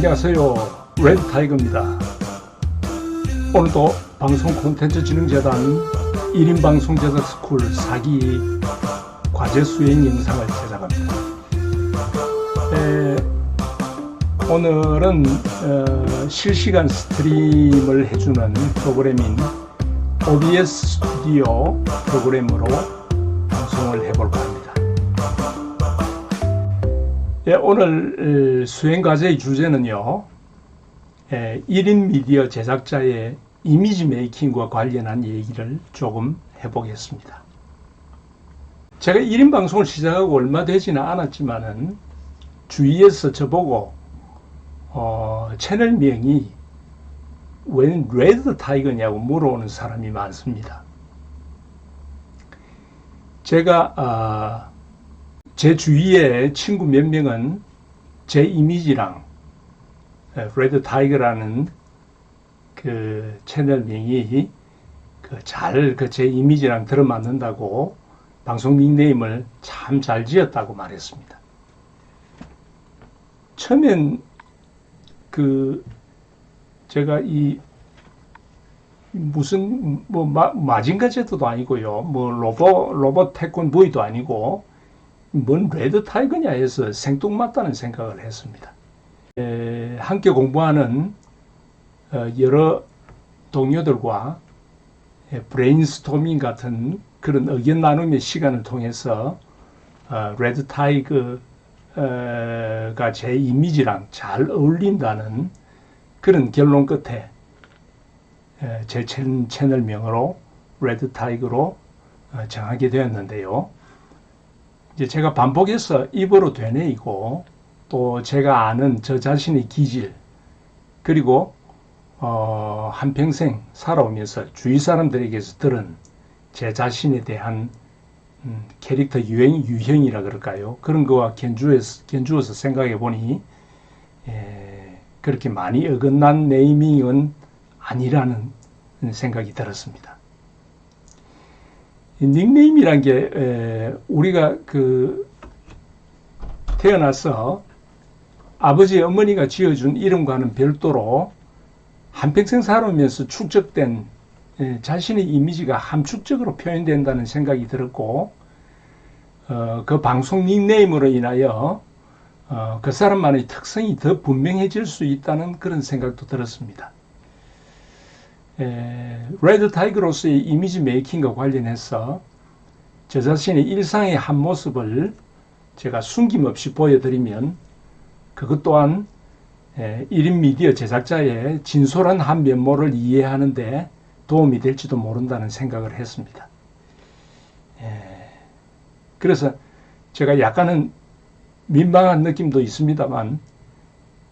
네, 안녕하세요. 레드 타이거입니다. 오늘도 방송 콘텐츠 진흥재단 1인 방송 제작 스쿨 4기 과제 수행 영상을 제작합니다. 에, 오늘은 어, 실시간 스트림을 해주는 프로그램인 OBS 스튜디오 프로그램으로 방송을 해볼까 합니다. 예, 오늘 에, 수행 과제의 주제는요. 에, 1인 미디어 제작자의 이미지 메이킹과 관련한 얘기를 조금 해보겠습니다. 제가 1인 방송을 시작하고 얼마 되지는 않았지만 은 주위에서 저보고 어, 채널명이 웬 레드 타이거냐고 물어오는 사람이 많습니다. 제가 아, 제 주위에 친구 몇 명은 제 이미지랑 레드 타이거라는 그 채널명이 그잘그 제 이미지랑 들어맞는다고 방송 닉네임을 참 잘 지었다고 말했습니다. 처음엔 그 제가 이 무슨 뭐 마, 마징가 제트도 아니고요. 뭐 로봇 로봇 태권브이도 아니고 뭔 레드 타이거냐 해서 생뚱맞다는 생각을 했습니다. 에, 함께 공부하는 어, 여러 동료들과 에, 브레인스토밍 같은 그런 의견 나눔의 시간을 통해서 어, 레드 타이거가 제 이미지랑 잘 어울린다는 그런 결론 끝에 에, 제 채- 채널명으로 레드 타이거로 어, 정하게 되었는데요. 이제 제가 반복해서 입으로 되뇌이고 또 제가 아는 저 자신의 기질 그리고 어, 한평생 살아오면서 주위 사람들에게서 들은 제 자신에 대한 음, 캐릭터 유행 유형이라 그럴까요? 그런 거와 견주해서, 견주어서 생각해 보니 에, 그렇게 많이 어긋난 네이밍은 아니라는 생각이 들었습니다. 이 닉네임이란 게 에, 우리가 그 태어나서 아버지 어머니가 지어준 이름과는 별도로 한평생 살아오면서 축적된 에, 자신의 이미지가 함축적으로 표현된다는 생각이 들었고 어, 그 방송 닉네임으로 인하여 어, 그 사람만의 특성이 더 분명해질 수 있다는 그런 생각도 들었습니다. 에, 레드 타이거로서의 이미지 메이킹과 관련해서 저 자신의 일상의 한 모습을 제가 숨김없이 보여드리면 그것 또한 에, 1인 미디어 제작자의 진솔한 한 면모를 이해하는데 도움이 될지도 모른다는 생각을 했습니다. 에, 그래서 제가 약간은 민망한 느낌도 있습니다만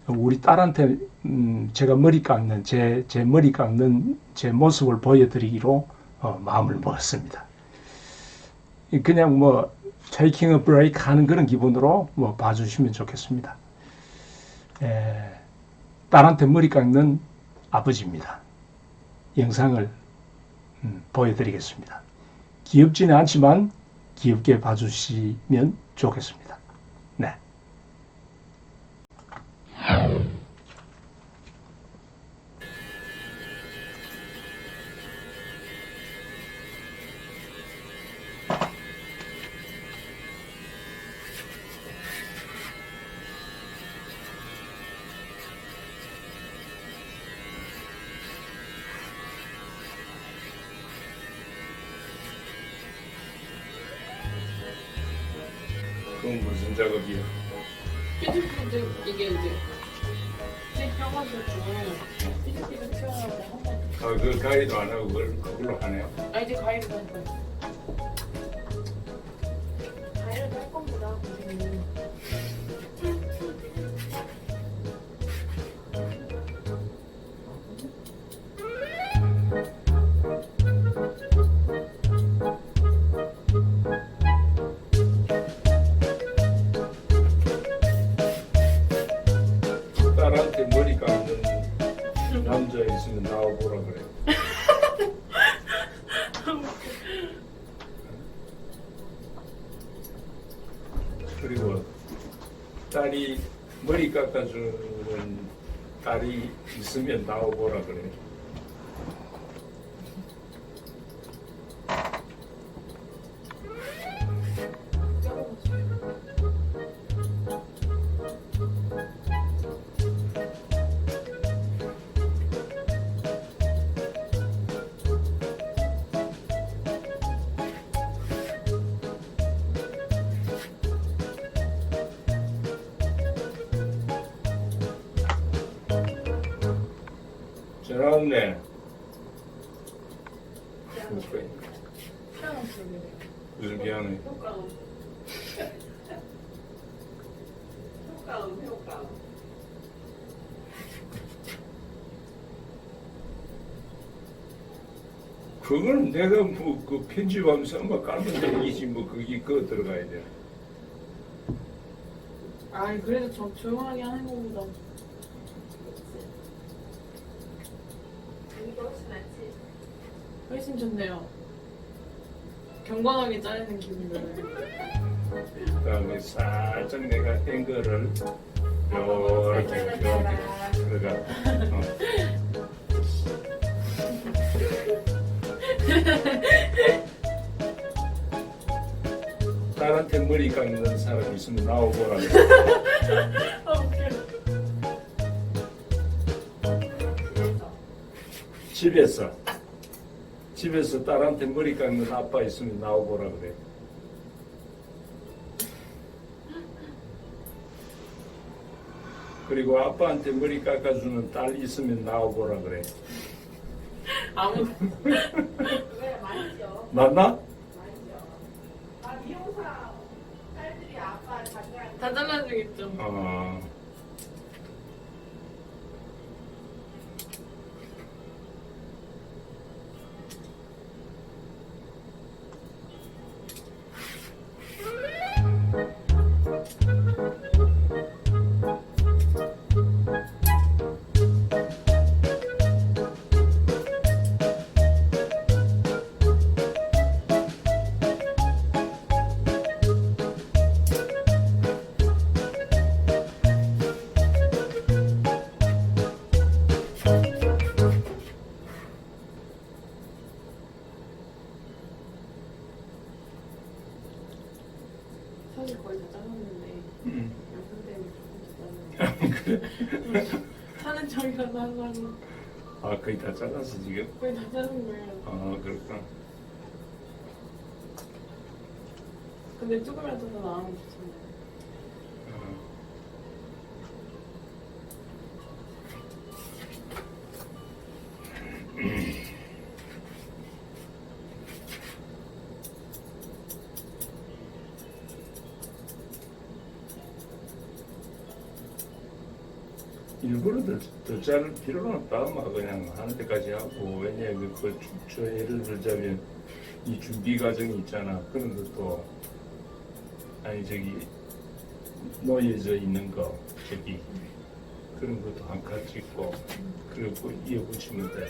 우리 딸한테 음, 제가 머리 깎는 제, 제 머리 깎는 제 모습을 보여드리기로 어, 마음을 먹었습니다. 그냥 뭐 테이킹 어 브레이크 하는 그런 기분으로 뭐 봐주시면 좋겠습니다. 에, 딸한테 머리 깎는 아버지입니다. 영상을 음, 보여드리겠습니다. 귀엽지는 않지만 귀엽게 봐주시면 좋겠습니다. 네. 그건 무슨 작업이야? 삐죽삐죽 이게 이제 아, 그 가위도 안 하고 그걸 그걸로 하네요. 아 이제 가위를 할거 나와보라 그래. 그리고 딸이 머리 깎아주는 딸이 있으면 나오보라 그래. 전화 왔네. 피아노 미안해. 효과음. 효과음. 그건 내가 뭐 그 편집하면서 뭐 깔면 되기지 뭐 그게 그거 들어가야 돼. 아이, 그래도 좀 조용하게 하는 것보다. 이거 훨씬 낫지. 훨씬 좋네요. 경건하게 자르는 기분이 들어요. 그다음에 살짝 내가 앵글을 요렇게 요렇게 들어가. 어. 딸한테 머리 깎는 사람 있으면 나오거라. 아, 웃겨. 집에서 집에서 딸한테 머리 깎는 아빠 있으면 나오거라 그래. 그리고 아빠한테 머리 깎아주는 딸 있으면 나오거라 그래. 아무, 왜 많이죠? 맞나? 많이죠. 아 미용사 딸들이 아빠 장난. 다 잘라주겠죠. 어. 사는 척이라도 하려고 아 거의 다 잘랐어 지금. 거의 다 자른 거예요. 아 그렇구나. 근데 조금이라도 더 나으면 좋잖 일부러 더, 더 자를 필요는 없다. 막 그냥 하는 데까지 하고 왜냐하면 그 주- 저 예를 들자면 이 준비 과정이 있잖아. 그런 것도 아니 저기 놓여져 있는 거 저기 그런 것도 한칸 찍고 그리고 이어붙이면 돼.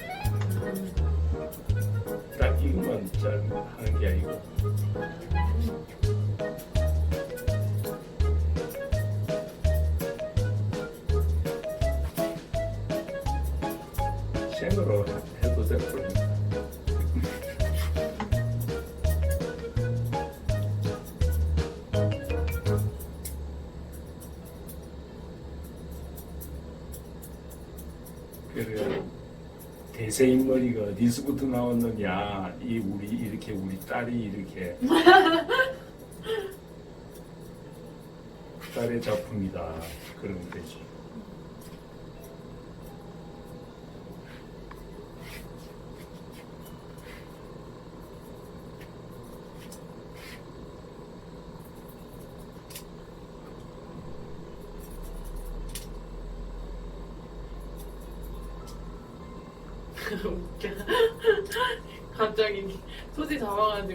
딱 이것만 잘 하는 게 아니고. 대세인머리가 어디서부터 나왔느냐? 이 우리 이렇게 우리 딸이 이렇게. 딸의 작품이다. 그러면 되지 웃겨. 갑자기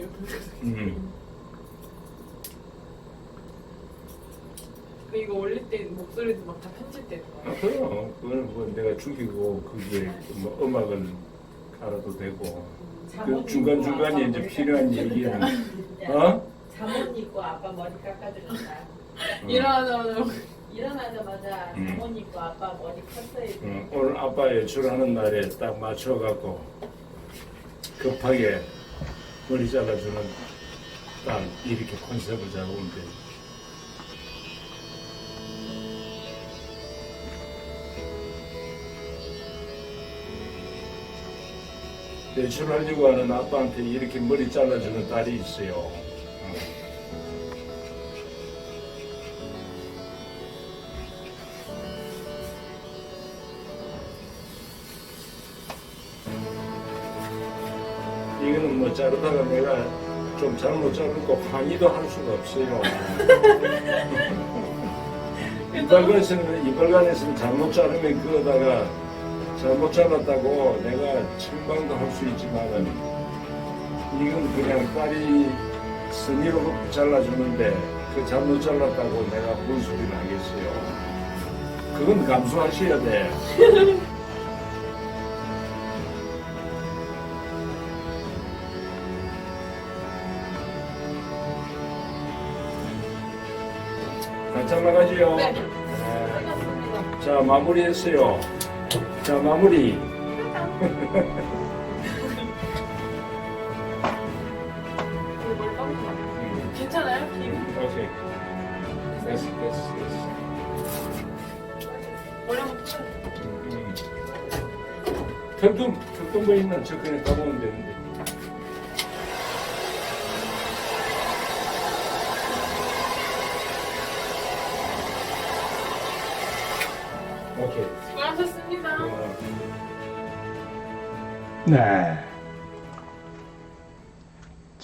음. 그 이거 올릴 때 목소리도 막 다 편집되는 아. 그럼 그거는 뭐 내가 죽이고 그게 뭐 음악을 갈아도 되고 그 중간 중간에 이제 필요한 얘기는 어? 잠옷 입고 아빠 머리 깎아주는다. 어. 일어나자마자 일어나자마자 음. 부모님과 아빠 머리 컸어야 돼. 어, 오늘 아빠 외출하는 날에 딱 맞춰갖고 급하게 머리 잘라주는 딱 이렇게 컨셉을 잡으면 돼. 외출하려고 하는 아빠한테 이렇게 머리 잘라주는 딸이 있어요. 자르다가 내가 좀 잘못 자르고 항의도 할 수가 없어요. 이발관에서는 이발관에서는 잘못 자르면 그거다가 잘못 잘랐다고 내가 책망도 할 수 있지만은 이건 그냥 딸이 선의로 잘라주는데 그 잘못 잘랐다고 내가 뭔 소리를 하겠어요. 그건 감수하셔야 돼. 잘라가지요. 네. 네. 끝났습니다. 자 마무리했어요. 자 마무리. 괜찮아요? 긴 오케이. 됐어 됐어 됐어. 머리 한번 풀어요. 음. 뭐 있나 저 그냥 가보면 되는데.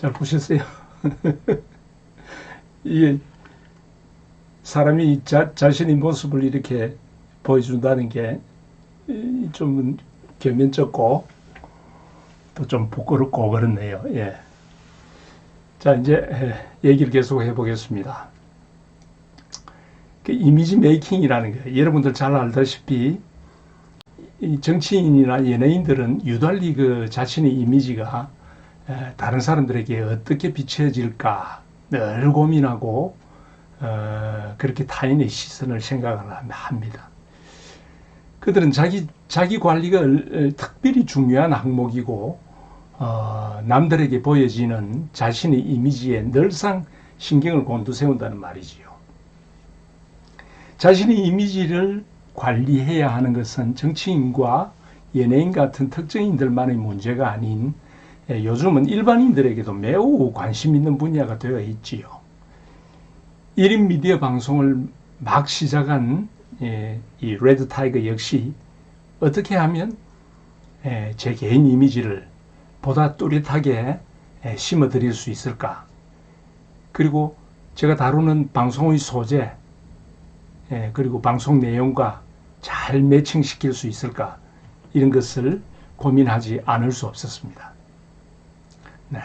잘 보셨어요? 이게 사람이 자, 자신의 모습을 이렇게 보여준다는 게 좀 겸연쩍고 또 좀 부끄럽고 그렇네요. 예. 자, 이제 에, 얘기를 계속 해보겠습니다. 그 이미지 메이킹이라는 게 여러분들 잘 알다시피 이 정치인이나 연예인들은 유달리 그 자신의 이미지가 에, 다른 사람들에게 어떻게 비춰질까 늘 고민하고 어, 그렇게 타인의 시선을 생각을 합니다. 그들은 자기 자기 관리가 얼- 특별히 중요한 항목이고 어, 남들에게 보여지는 자신의 이미지에 늘상 신경을 곤두세운다는 말이지요. 자신의 이미지를 관리해야 하는 것은 정치인과 연예인 같은 특정인들만의 문제가 아닌 예, 요즘은 일반인들에게도 매우 관심 있는 분야가 되어 있지요. 1인 미디어 방송을 막 시작한 예, 이 레드 타이거 역시 어떻게 하면 예, 제 개인 이미지를 보다 뚜렷하게 예, 심어 드릴 수 있을까? 그리고 제가 다루는 방송의 소재, 예, 그리고 방송 내용과 잘 매칭시킬 수 있을까? 이런 것을 고민하지 않을 수 없었습니다. 네.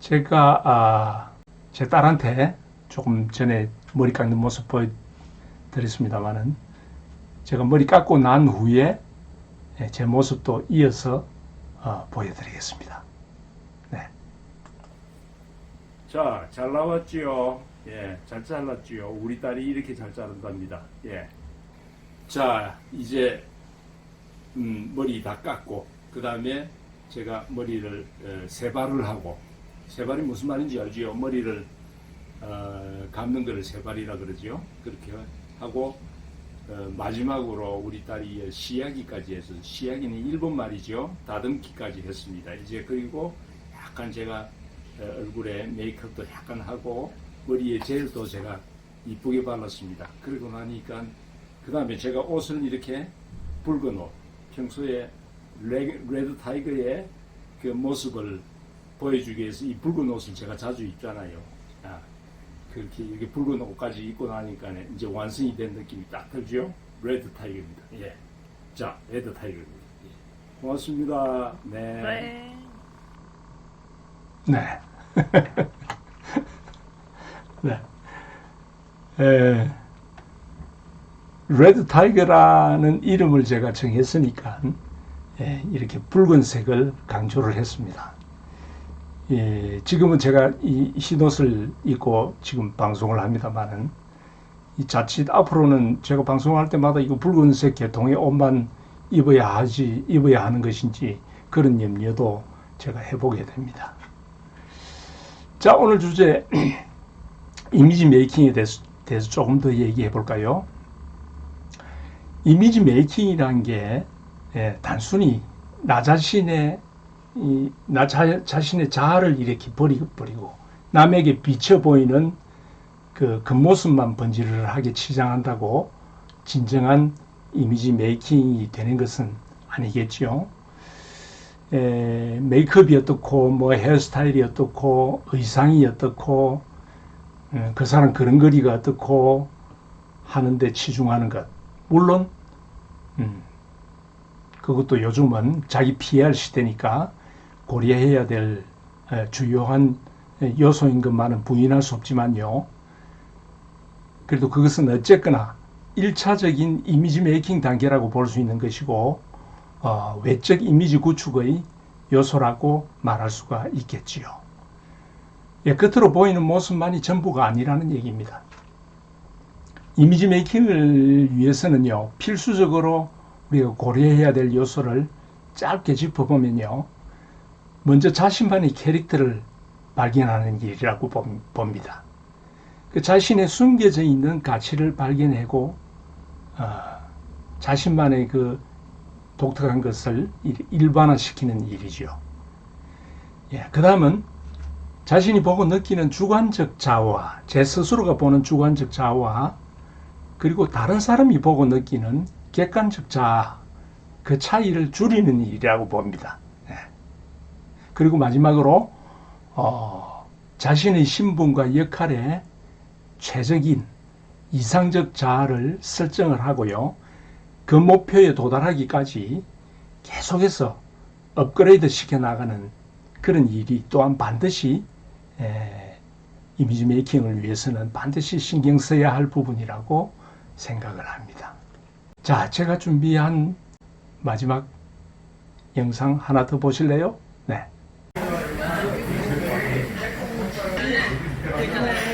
제가, 아, 제 딸한테 조금 전에 머리 깎는 모습 보여드렸습니다만은 제가 머리 깎고 난 후에 예, 제 모습도 이어서 어, 보여드리겠습니다. 네. 자, 잘 나왔지요? 예, 잘 잘랐지요? 우리 딸이 이렇게 잘 자른답니다. 예. 자, 이제 음, 머리 다 깎고 그 다음에 제가 머리를 어, 세발을 하고 세발이 무슨 말인지 알지요? 머리를 어, 감는 거를 세발이라 그러지요. 그렇게 하고 어, 마지막으로 우리 딸이 시야기까지 해서 시야기는 일본 말이죠. 다듬기까지 했습니다. 이제 그리고 약간 제가 어, 얼굴에 메이크업도 약간 하고 머리에 젤도 제가 이쁘게 발랐습니다. 그리고 나니까 그 다음에 제가 옷을 이렇게 붉은 옷 평소에 레, 레드 타이거의 그 모습을 보여주기 위해서 이 붉은 옷을 제가 자주 입잖아요. 아, 그렇게 이렇게 붉은 옷까지 입고 나니까 이제 완성이 된 느낌이 딱 들죠? 레드 타이거입니다. 예. 자, 레드 타이거입니다. 예. 고맙습니다. 네. 네. 네. 에, 레드 타이거라는 이름을 제가 정했으니까 예, 이렇게 붉은색을 강조를 했습니다. 예, 지금은 제가 이 흰옷을 입고 지금 방송을 합니다만은 이 자칫 앞으로는 제가 방송할 때마다 이거 붉은색 계통의 옷만 입어야 하지 입어야 하는 것인지 그런 염려도 제가 해보게 됩니다. 자 오늘 주제 이미지 메이킹에 대해서, 대해서 조금 더 얘기해 볼까요? 이미지 메이킹이라는 게 예, 단순히 나 자신의 이, 나 자, 자신의 자아를 이렇게 버리고 남에게 비쳐 보이는 그 겉모습만 번지르르하게 치장한다고 진정한 이미지 메이킹이 되는 것은 아니겠지요. 에, 메이크업이 어떻고 뭐 헤어스타일이 어떻고 의상이 어떻고 에, 그 사람 그런 거리가 어떻고 하는데 치중하는 것 물론 음, 그것도 요즘은 자기 PR 시대니까 고려해야 될 에, 주요한 요소인 것만은 부인할 수 없지만요. 그래도 그것은 어쨌거나 1차적인 이미지 메이킹 단계라고 볼 수 있는 것이고 어, 외적 이미지 구축의 요소라고 말할 수가 있겠지요. 예, 겉으로 보이는 모습만이 전부가 아니라는 얘기입니다. 이미지 메이킹을 위해서는요, 필수적으로 우리가 고려해야 될 요소를 짧게 짚어보면요, 먼저 자신만의 캐릭터를 발견하는 일이라고 봄- 봅니다. 그 자신의 숨겨져 있는 가치를 발견하고 어, 자신만의 그 독특한 것을 일- 일반화시키는 일이죠. 예, 그 다음은 자신이 보고 느끼는 주관적 자아와 제 스스로가 보는 주관적 자아와 그리고 다른 사람이 보고 느끼는 객관적 자아 그 차이를 줄이는 일이라고 봅니다. 예. 그리고 마지막으로 어, 자신의 신분과 역할에 최적인 이상적 자아를 설정을 하고요. 그 목표에 도달하기까지 계속해서 업그레이드 시켜 나가는 그런 일이 또한 반드시 에, 이미지 메이킹을 위해서는 반드시 신경 써야 할 부분이라고 생각을 합니다. 자, 제가 준비한 마지막 영상 하나 더 보실래요? 네.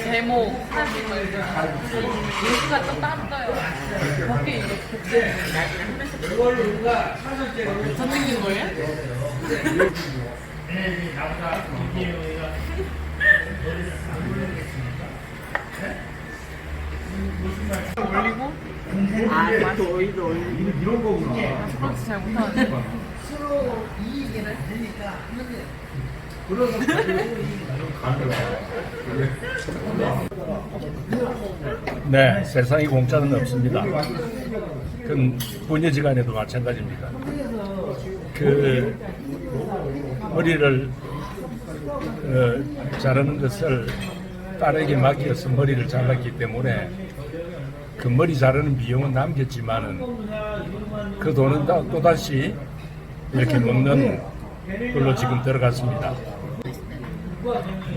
제목 뉴스가 찍는 거예요? 올리고 아 오이도 올리고 이런 거구나 그렇지 잘 못하는데 네, 세상에 공짜는 없습니다. 그건 부녀지간에도 마찬가지입니다. 그 머리를 어, 자르는 것을 딸에게 맡겨서 머리를 잘랐기 때문에 그 머리 자르는 비용은 남겼지만은 그 돈은 다- 또다시 이렇게 먹는 걸로 지금 들어갔습니다.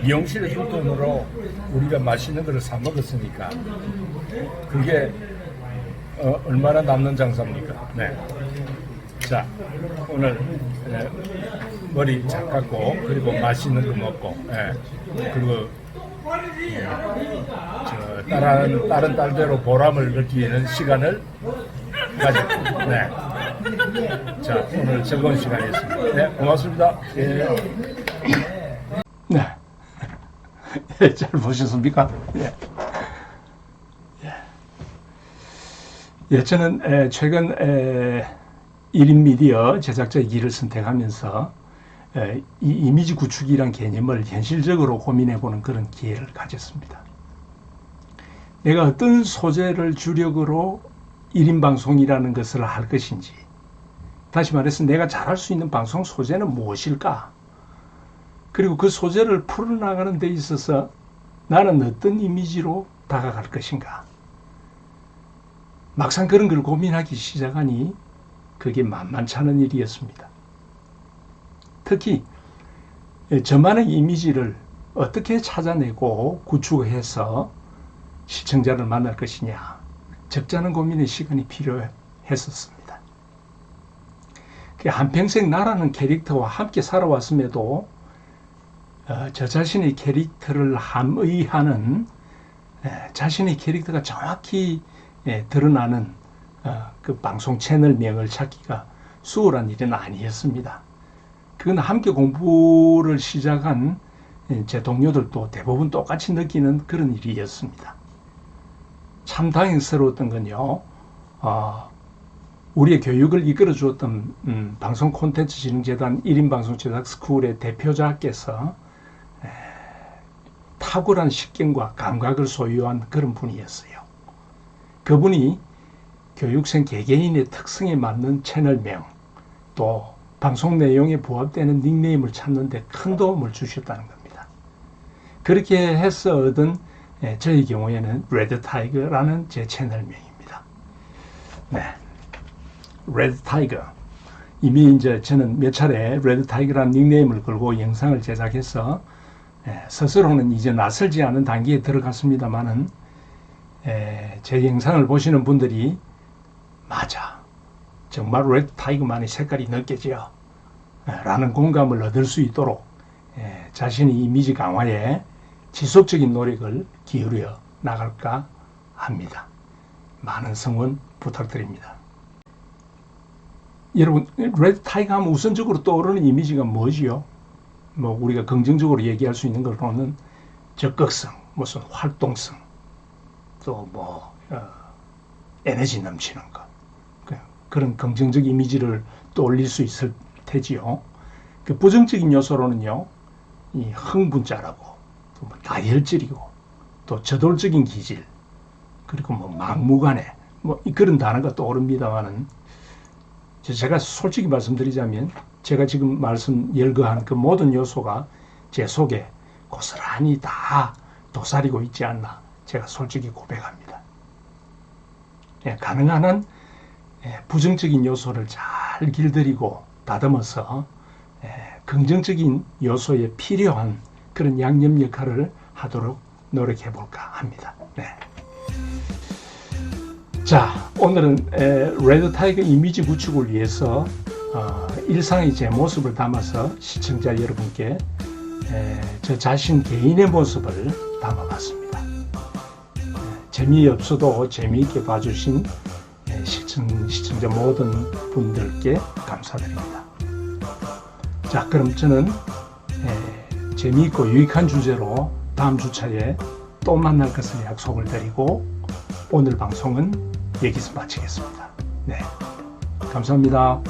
미용실에 줄 돈으로 우리가 맛있는 거를 사 먹었으니까 그게 어, 얼마나 남는 장사입니까? 네. 자, 오늘 예, 머리 잘 깎고 그리고 맛있는 거 먹고 예, 그리고 예, 저 다른 다른 딸대로 보람을 느끼는 시간을 가졌고 네. 자, 오늘 즐거운 시간이었습니다. 네, 고맙습니다. 예. 네. 예, 잘 보셨습니까? 예. 예. 예, 저는 에, 최근 에, 1인 미디어 제작자의 길을 선택하면서 에, 이 이미지 구축이란 개념을 현실적으로 고민해 보는 그런 기회를 가졌습니다. 내가 어떤 소재를 주력으로 1인 방송이라는 것을 할 것인지, 다시 말해서 내가 잘할 수 있는 방송 소재는 무엇일까? 그리고 그 소재를 풀어나가는 데 있어서 나는 어떤 이미지로 다가갈 것인가. 막상 그런 걸 고민하기 시작하니 그게 만만치 않은 일이었습니다. 특히 저만의 이미지를 어떻게 찾아내고 구축해서 시청자를 만날 것이냐. 적잖은 고민의 시간이 필요했었습니다. 그 한평생 나라는 캐릭터와 함께 살아왔음에도 어, 저 자신의 캐릭터를 함의하는 예, 자신의 캐릭터가 정확히 예, 드러나는 어, 그 방송 채널명을 찾기가 수월한 일은 아니었습니다. 그건 함께 공부를 시작한 예, 제 동료들도 대부분 똑같이 느끼는 그런 일이었습니다. 참 다행스러웠던 건요, 어, 우리의 교육을 이끌어 주었던 음, 방송 콘텐츠 진흥재단 1인 방송 제작 스쿨의 대표자께서 에, 탁월한 식견과 감각을 소유한 그런 분이었어요. 그분이 교육생 개개인의 특성에 맞는 채널명 또 방송 내용에 부합되는 닉네임을 찾는 데 큰 도움을 주셨다는 겁니다. 그렇게 해서 얻은 에, 저희 경우에는 레드 타이거라는 제 채널명입니다. 네. 레드 타이거. 이미 이제 저는 몇 차례 레드 타이거라는 닉네임을 걸고 영상을 제작해서 에, 스스로는 이제 낯설지 않은 단계에 들어갔습니다만은 에, 제 영상을 보시는 분들이 맞아. 정말 레드 타이거만의 색깔이 느껴져. 에, 라는 공감을 얻을 수 있도록 에, 자신의 이미지 강화에 지속적인 노력을 기울여 나갈까 합니다. 많은 성원 부탁드립니다. 여러분, 레드 타이거 하면 우선적으로 떠오르는 이미지가 뭐지요? 뭐 우리가 긍정적으로 얘기할 수 있는 거로는 적극성, 무슨 활동성, 또뭐 에너지 넘치는 것 그- 그런 긍정적 이미지를 떠올릴 수 있을 테지요. 그 부정적인 요소로는요, 이 흥분자라고, 또 뭐 다혈질이고, 또 저돌적인 기질, 그리고 뭐 막무가내, 뭐 이- 그런 단어가 떠오릅니다만은 제가 솔직히 말씀드리자면 제가 지금 말씀 열거한 그 모든 요소가 제 속에 고스란히 다 도사리고 있지 않나 제가 솔직히 고백합니다. 예, 가능한 한 예, 부정적인 요소를 잘 길들이고 다듬어서 예, 긍정적인 요소에 필요한 그런 양념 역할을 하도록 노력해 볼까 합니다. 네. 자, 오늘은 에, 레드 타이거 이미지 구축을 위해서 어, 일상의 제 모습을 담아서 시청자 여러분께 에, 저 자신 개인의 모습을 담아봤습니다. 에, 재미없어도 재미있게 봐주신 에, 시청, 시청자 모든 분들께 감사드립니다. 자, 그럼 저는 에, 재미있고 유익한 주제로 다음 주차에 또 만날 것을 약속을 드리고 오늘 방송은 여기서 마치겠습니다. 네. 감사합니다.